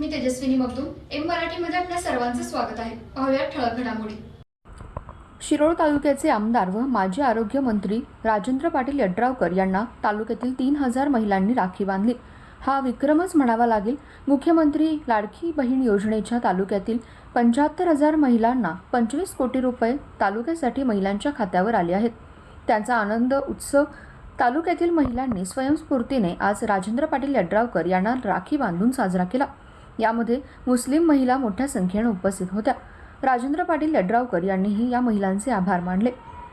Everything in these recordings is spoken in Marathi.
मी तेजस्विनी मगदूम एम मराठीमध्ये आपल्या सर्वांचं स्वागत आहे. पाहूया ठळक घडामोडी. शिरोळ तालुक्याचे आमदार व माजी आरोग्यमंत्री राजेंद्र पाटील यड्रावकर यांना तालुक्यातील तीन हजार महिलांनी राखी बांधली. हा विक्रमच म्हणावा लागेल मुख्यमंत्री लाडकी बहीण योजनेच्या तालुक्यातील पंच्याहत्तर हजार महिलांना पंचवीस कोटी रुपये तालुक्यासाठी महिलांच्या खात्यावर आले आहेत. त्यांचा आनंद उत्सव तालुक्यातील महिलांनी स्वयंस्फूर्तीने आज राजेंद्र पाटील यड्रावकर यांना राखी बांधून साजरा केला. यामध्ये मुस्लिम महिला मोठ्या संख्येनं उपस्थित होत्या. राजेंद्र पाटील लड्रावकर यांनीही या महिलांचे आभार मानले.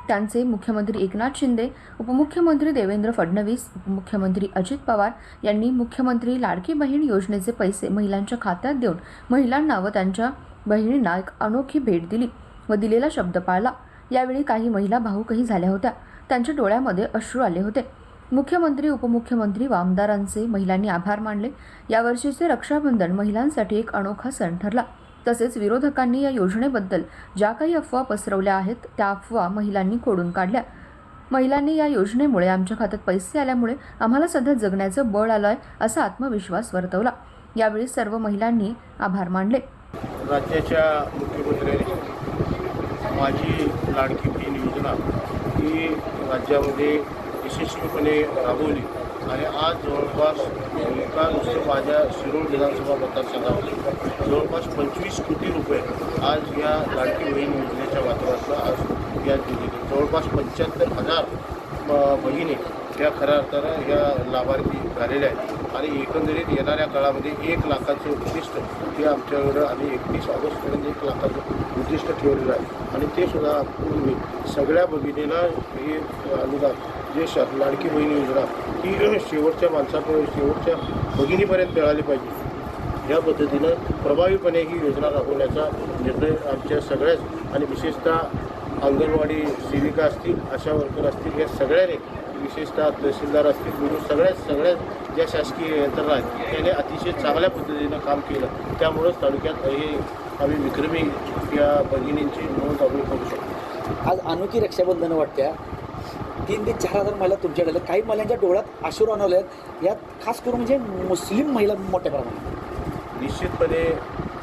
त्यांचे मुख्यमंत्री एकनाथ शिंदे उपमुख्यमंत्री देवेंद्र फडणवीस उपमुख्यमंत्री अजित पवार यांनी मुख्यमंत्री लाडकी बहीण योजनेचे पैसे महिलांच्या खात्यात देऊन महिलांना व त्यांच्या बहिणींना एक अनोखी भेट दिली व दिलेला शब्द पाळला. यावेळी काही महिला भाऊकही झाल्या होत्या. त्यांच्या डोळ्यामध्ये अश्रू आले होते. मुख्यमंत्री उपमुख्यमंत्री व आमदारांचे महिलांनी आभार मानले. यावर्षीचे रक्षाबंधन महिलांसाठी एक अनोखा सण ठरला. तसेच विरोधकांनी या योजनेबद्दल ज्या काही अफवा पसरवल्या आहेत त्या अफवा महिलांनी खोडून काढल्या. महिलांनी या योजनेमुळे आमच्या खात्यात पैसे आल्यामुळे आम्हाला सध्या जगण्याचं बळ आलं आहे असा आत्मविश्वास वर्तवला. यावेळी सर्व महिलांनी आभार मानले. राज्याच्या मुख्यमंत्र्यांनी माझी लाडकी योजना ही राज्यामध्ये यशस्वीपणे राबवली. आणि आज जवळपास एका नुसतं माझ्या शिरोळ विधानसभा मतदारसंघामध्ये जवळपास पंचवीस कोटी रुपये आज या लाडकी बहीण योजनेच्या माध्यमातून आज या दिलेले. जवळपास पंच्याहत्तर हजार बहिणी भगिनी या खऱ्या अर्थानं या लाभार्थी झालेल्या आहेत. आणि एकंदरीत येणाऱ्या काळामध्ये एक लाखाचं उद्दिष्ट हे आमच्याकडं आम्ही एकतीस ऑगस्टपर्यंत एक लाखाचं उद्दिष्ट ठेवलेलं आहे. आणि ते सुद्धा पूर्वी सगळ्या भगिनीला हे अनुदान जे श लाडकी बहीण योजना ती शेवटच्या माणसापर्यंत शेवटच्या भगिनीपर्यंत मिळाली पाहिजे. या पद्धतीनं प्रभावीपणे ही योजना राबवण्याचा निर्णय आमच्या सगळ्याच आणि विशेषतः अंगणवाडी सेविका असतील आशा वर्कर असतील या सगळ्याने विशेषतः तहसीलदार असतील म्हणून सगळ्याच सगळ्याच ज्या शासकीय यंत्रणा आहेत त्याने अतिशय चांगल्या पद्धतीनं काम केलं. त्यामुळंच तालुक्यात हे आम्ही विक्रमी या भगिनींची नोंद आम्ही करू शकतो. आज अनोखी रक्षाबंधन वाटत्या. तीन ते चार हजार महिला तुमच्याकडे काही महिलांच्या डोळ्यात आशूर आणवले आहेत यात खास करून म्हणजे मुस्लिम महिला मोठ्या प्रमाणात. निश्चितपणे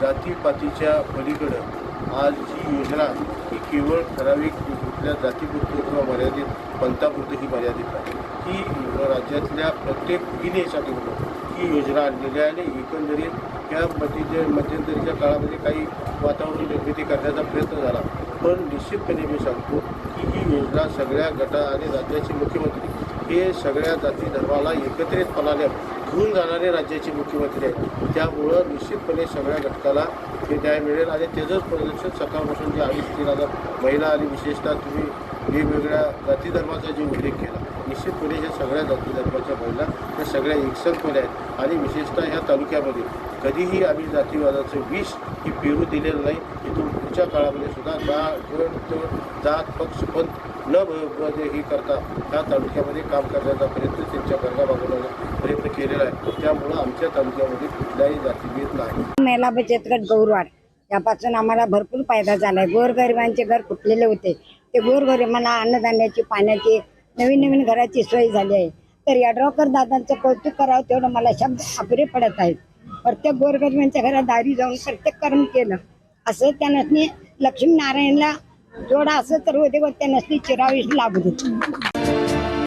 जातीपातीच्या पलीकडं आज ही योजना ही केवळ ठराविक कुठल्या जातीपुरती किंवा मर्यादित पंथापुरती ही मर्यादित नाही. ही राज्यातल्या प्रत्येक भगिनीसाठी म्हणून ही योजना आणलेली आहे आणि एकंदरीत या मध्य मध्यंतरीच्या काळामध्ये काही वातावरण निर्मिती करण्याचा प्रयत्न झाला. पण निश्चितपणे मी सांगतो की ही योजना सगळ्या गटा आणि राज्याचे मुख्यमंत्री हे सगळ्या जाती धर्माला एकत्रितपणाने घेऊन जाणारे राज्याचे मुख्यमंत्री आहेत. त्यामुळं निश्चितपणे सगळ्या घटकाला हे न्याय मिळेल आणि त्याचंच प्रदर्शन सकाळपासून जे अडीच तीन हजार महिला आणि विशेषतः तुम्ही वेगवेगळ्या जाती धर्माचा जे उल्लेख केला निश्चितपणे ह्या सगळ्या जाती धर्माच्या महिला त्या सगळ्या एकसंतपणे आहेत. आणि विशेषतः ह्या तालुक्यामध्ये कधीही आम्ही जातीवादाचं विष ही पेरू दिलेलं नाही. इथून पुढच्या काळामध्ये सुद्धा जा गट तट जात पक्ष पंथ न ब- हे करता ह्या तालुक्यामध्ये काम करण्याचा प्रयत्न त्यांच्या गरजा प्रयत्न केलेला आहे. त्यामुळं आमच्या तालुक्यामध्ये कुठल्याही जातीभेद नाही. महिला बचत गट गौरवाड. यापासून आम्हाला भरपूर फायदा झाला आहे गोरगरिबांचे घर फुटलेले होते. ते गोरगरिबांना अन्नधान्याची पाण्याची नवीन नवीन घराची सोय झाली आहे. तर यड्रावकर दादांचं कौतुक करावं तेवढं मला शब्द अपुरे पडत आहेत. प्रत्येक गोरगरिबांच्या घरात दारी जाऊन प्रत्येक कर्म केलं. असं त्यांनी लक्ष्मीनारायणला जोडा असं तर होते व त्या नसनी चिरावीस लागू दे